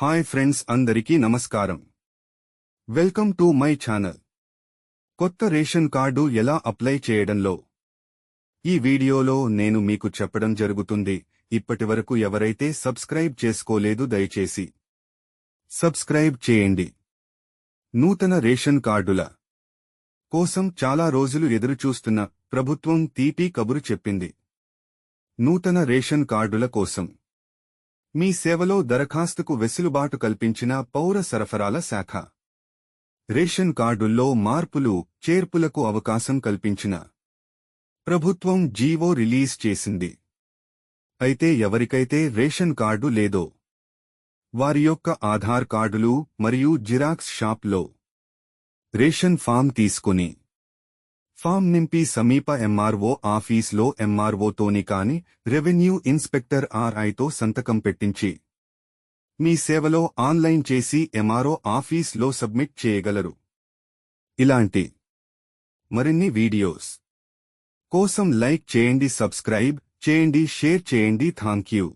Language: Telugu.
హాయ్ ఫ్రెండ్స్ అందరికీ నమస్కారం. Welcome to my channel. కొత్త రేషన్ కార్డు ఎలా అప్లై చేయడంలో? ఈ వీడియోలో నేను మీకు చెప్పడం జరుగుతుంది. ఇప్పటివరకు ఎవరైతే సబ్స్క్రైబ్ చేసుకోలేదు దయచేసి సబ్స్క్రైబ్ చేయండి. నూతన రేషన్ కార్డుల కోసం చాలా రోజులు ఎదురుచూస్తున్న ప్రభుత్వం తీపి కబురు చెప్పింది. నూతన రేషన్ కార్డుల కోసం మీ సేవలో దరఖాస్తుకు వెసులుబాటు కల్పించిన పౌర సరఫరాల శాఖ. రేషన్ కార్డుల్లో మార్పులు చేర్పులకు అవకాశం కల్పించిన ప్రభుత్వం జీవో రిలీజ్ చేసింది. అయితే ఎవరికైతే రేషన్ కార్డు లేదో వారి యొక్క ఆధార్ కార్డులు మరియు జిరాక్స్ షాప్లో రేషన్ ఫామ్ తీసుకుని ఫామ్ నింపి సమీప ఎంఆర్ఓ ఆఫీస్లో ఎంఆర్ఓతోని కాని రెవెన్యూ ఇన్స్పెక్టర్ ఆర్ఐతో సంతకం పెట్టించి మీ సేవలో ఆన్లైన్ చేసి ఎంఆర్ఓ ఆఫీస్లో సబ్మిట్ చేయగలరు. ఇలాంటి మరిన్ని వీడియోస్ కోసం లైక్ చేయండి సబ్స్క్రైబ్ చేయండి షేర్ చేయండి. Thank you